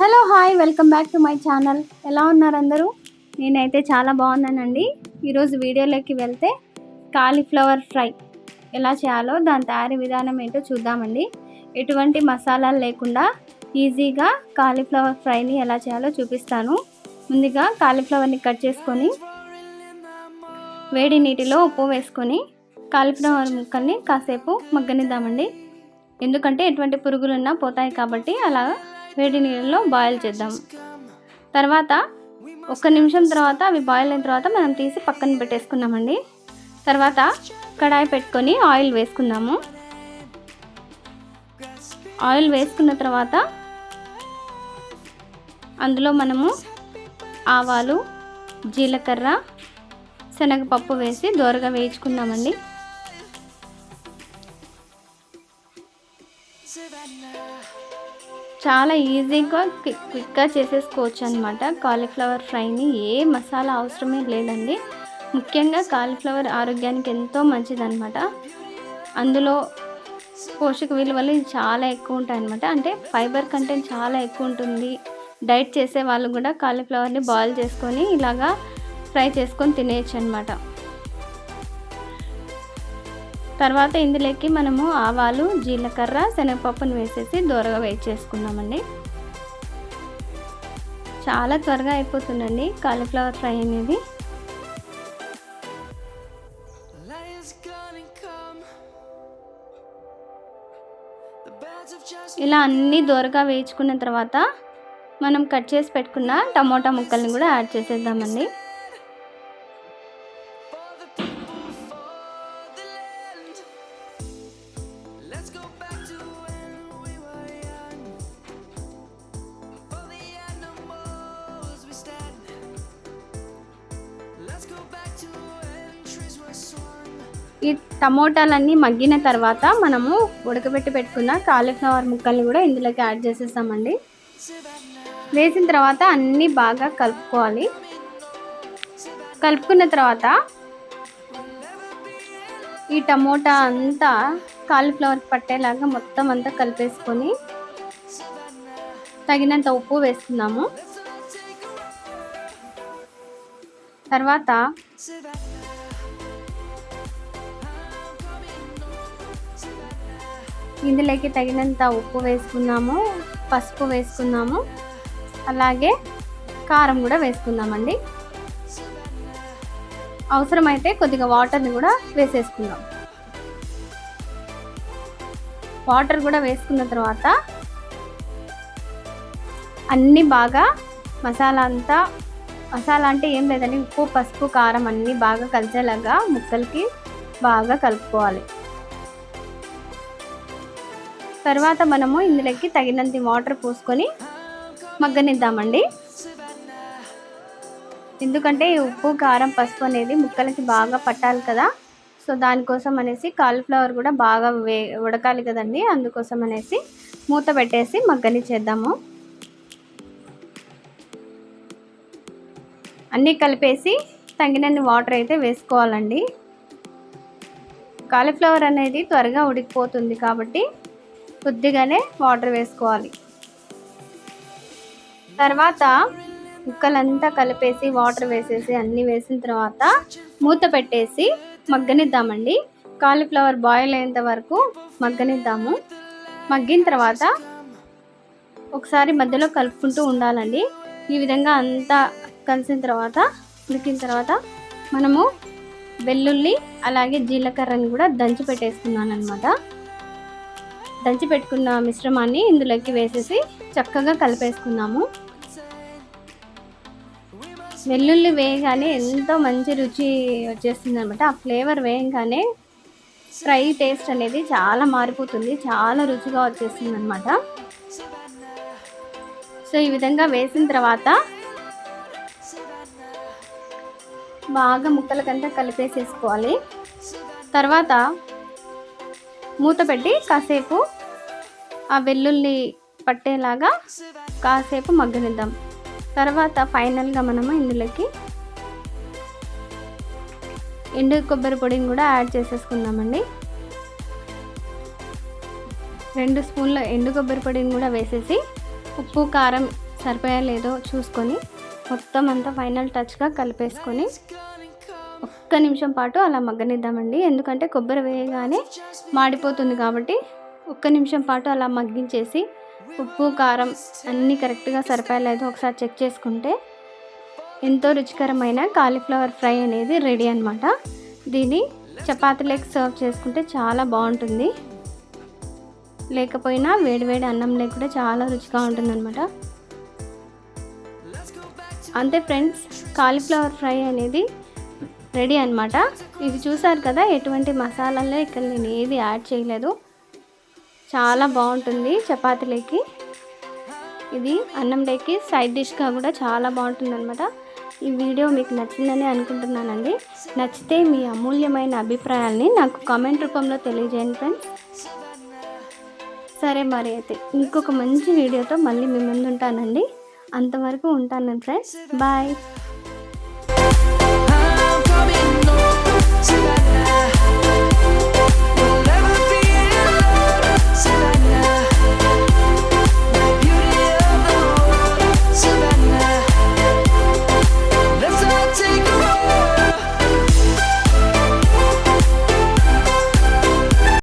Hello hi welcome back to my channel. ఎలా ఉన్నారు అందరూ? నేనైతే చాలా బాగున్నానండి. ఈరోజు వీడియోలోకి వెళ్తే కాలీఫ్లవర్ ఫ్రై ఎలా చేయాలో దాని తయారీ విధానం ఏంటో చూద్దామండి. ఎటువంటి మసాలాలు లేకుండా ఈజీగా కాలీఫ్లవర్ ఫ్రైని ఎలా చేయాలో చూపిస్తాను. ముందుగా కాలీఫ్లవర్ని కట్ చేసుకొని వేడి నీటిలో ఉప్పు వేసుకొని కాలీఫ్లవర్ ముక్కల్ని కాసేపు మగ్గనిద్దామండి. ఎందుకంటే ఎటువంటి పురుగులున్నా పోతాయి కాబట్టి అలా వేడి నీళ్ళలో బాయిల్ చేద్దాం. తర్వాత ఒక్క నిమిషం తర్వాత అవి బాయిల్ అయిన తర్వాత మనం తీసి పక్కన పెట్టేసుకున్నామండి తర్వాత కడాయి పెట్టుకొని ఆయిల్ వేసుకుందాము. ఆయిల్ వేసుకున్న తర్వాత అందులో మనము ఆవాలు జీలకర్ర శనగపప్పు వేసి దోరగా వేయించుకుందామండి. చాలా ఈజీగా క్విక్ క్విక్గా చేసేసుకోవచ్చు అనమాట కాలీఫ్లవర్ ఫ్రైని ఏ మసాలా అవసరమే లేదండి. ముఖ్యంగా కాలీఫ్లవర్ ఆరోగ్యానికి ఎంతో మంచిదన్నమాట. అందులో పోషక విలువలు చాలా ఎక్కువ ఉంటాయి అనమాట అంటే ఫైబర్ కంటెంట్ చాలా ఎక్కువ ఉంటుంది. డైట్ చేసే వాళ్ళు కూడా కాలీఫ్లవర్ని బాయిల్ చేసుకొని ఇలాగా ఫ్రై చేసుకొని తినేయచ్చు అనమాట తర్వాత ఇందులోకి మనము ఆవాలు జీలకర్ర శనగపప్పును వేసేసి దూరగా వేడి చేసుకుందామండి. చాలా త్వరగా అయిపోతుందండి కాలీఫ్లవర్ ఫ్రై అనేది. ఇలా అన్నీ దూరగా వేయించుకున్న తర్వాత మనం కట్ చేసి పెట్టుకున్న టమోటా ముక్కల్ని కూడా యాడ్ చేసేద్దామండి. ఈ టమోటాలన్నీ మగ్గిన తర్వాత మనము ఉడకబెట్టి పెట్టుకున్న కాలీఫ్లవర్ ముక్కల్ని కూడా ఇందులోకి యాడ్ చేసేస్తామండి వేసిన తర్వాత అన్నీ బాగా కలుపుకోవాలి. కలుపుకున్న తర్వాత ఈ టమోటా అంతా కాలీఫ్లవర్ పట్టేలాగా మొత్తం అంతా కలిపేసుకొని తగినంత ఉప్పు వేస్తున్నాము తర్వాత ఇందులోకి తగినంత ఉప్పు వేసుకున్నాము పసుపు వేసుకున్నాము అలాగే కారం కూడా వేసుకుందామండి. అవసరమైతే కొద్దిగా వాటర్ని కూడా వేసేసుకుందాం. వాటర్ కూడా వేసుకున్న తర్వాత అన్నీ బాగా మసాలా అంతా మసాలా అంటే ఏం లేదండి ఉప్పు పసుపు కారం అన్నీ బాగా కలిసేలాగా ముక్కలకి బాగా కలుపుకోవాలి. తర్వాత మనము ఇందులోకి తగినంత వాటర్ పోసుకొని మగ్గనిద్దామండి. ఎందుకంటే ఉప్పు కారం పసుపు అనేది ముక్కలకి బాగా పట్టాలి కదా. సో దానికోసం అనేసి కాలీఫ్లవర్ కూడా బాగా వే ఉడకాలి కదండి. అందుకోసం అనేసి మూత పెట్టేసి మగ్గని చేద్దాము. అన్నీ కలిపేసి తగినన్ని వాటర్ అయితే వేసుకోవాలండి. కాలీఫ్లవర్ అనేది త్వరగా ఉడికిపోతుంది కాబట్టి కొద్దిగానే వాటర్ వేసుకోవాలి. తర్వాత ముక్కలంతా కలిపేసి వాటర్ వేసేసి అన్నీ వేసిన తర్వాత మూత పెట్టేసి మగ్గనిద్దామండి. కాలీఫ్లవర్ బాయిల్ అయ్యేంత వరకు మగ్గనిద్దాము. మగ్గిన తర్వాత ఒకసారి మధ్యలో కలుపుకుంటూ ఉండాలండి. ఈ విధంగా అంతా కలిసిన తర్వాత ఉడికిన తర్వాత మనము వెల్లుల్లి అలాగే జీలకర్రని కూడా దంచి పెట్టేసుకున్నాను అనమాట దంచి పెట్టుకున్న మిశ్రమాన్ని ఇందులోకి వేసేసి చక్కగా కలిపేసుకున్నాము. వెల్లుల్లి వేయగానే ఎంతో మంచి రుచి వచ్చేస్తుంది అనమాట ఆ ఫ్లేవర్ వేయగానే ఫ్రై టేస్ట్ అనేది చాలా మారిపోతుంది. చాలా రుచిగా వచ్చేస్తుంది అనమాట సో ఈ విధంగా వేసిన తర్వాత బాగా ముక్కలకంతా కలిపేసేసుకోవాలి. తర్వాత మూత పెట్టి కాసేపు ఆ వెల్లుల్లి పట్టేలాగా కాసేపు మగ్గనిద్దాం. తర్వాత ఫైనల్గా మనము ఇందులోకి ఎండు కొబ్బరి పొడిని కూడా యాడ్ చేసేసుకుందామండి. రెండు స్పూన్ల ఎండు కొబ్బరి పొడిని కూడా వేసేసి ఉప్పు కారం సరిపోయా లేదో చూసుకొని మొత్తం అంతా ఫైనల్ టచ్గా కలిపేసుకొని ఒక్క నిమిషం పాటు అలా మగ్గనిద్దామండి. ఎందుకంటే కొబ్బరి వేయగానే మాడిపోతుంది కాబట్టి ఒక్క నిమిషం పాటు అలా మగ్గించేసి ఉప్పు కారం అన్నీ కరెక్ట్గా సరిపోయలేదు ఒకసారి చెక్ చేసుకుంటే ఎంతో రుచికరమైన కాలీఫ్లవర్ ఫ్రై అనేది రెడీ అనమాట దీన్ని చపాతీలోకి సర్వ్ చేసుకుంటే చాలా బాగుంటుంది. లేకపోయినా వేడివేడి అన్నంలో కూడా చాలా రుచిగా ఉంటుందన్నమాట. అంతే ఫ్రెండ్స్ కాలీఫ్లవర్ ఫ్రై అనేది రెడీ అనమాట ఇది చూసారు కదా ఎటువంటి మసాలాలో ఇక్కడ నేను ఏది యాడ్ చేయలేదు. చాలా బాగుంటుంది చపాతీలకి. ఇది అన్నం డేకి సైడ్ డిష్గా కూడా చాలా బాగుంటుంది అనమాట ఈ వీడియో మీకు నచ్చిందని అనుకుంటున్నానండి. నచ్చితే మీ అమూల్యమైన అభిప్రాయాల్ని నాకు కామెంట్ రూపంలో తెలియజేయండి ఫ్రెండ్స్. సరే మరి అయితే ఇంకొక మంచి వీడియోతో మళ్ళీ మీ ముందు ఉంటానండి అంతవరకు ఉంటాను ఫ్రెండ్స్. బాయ్.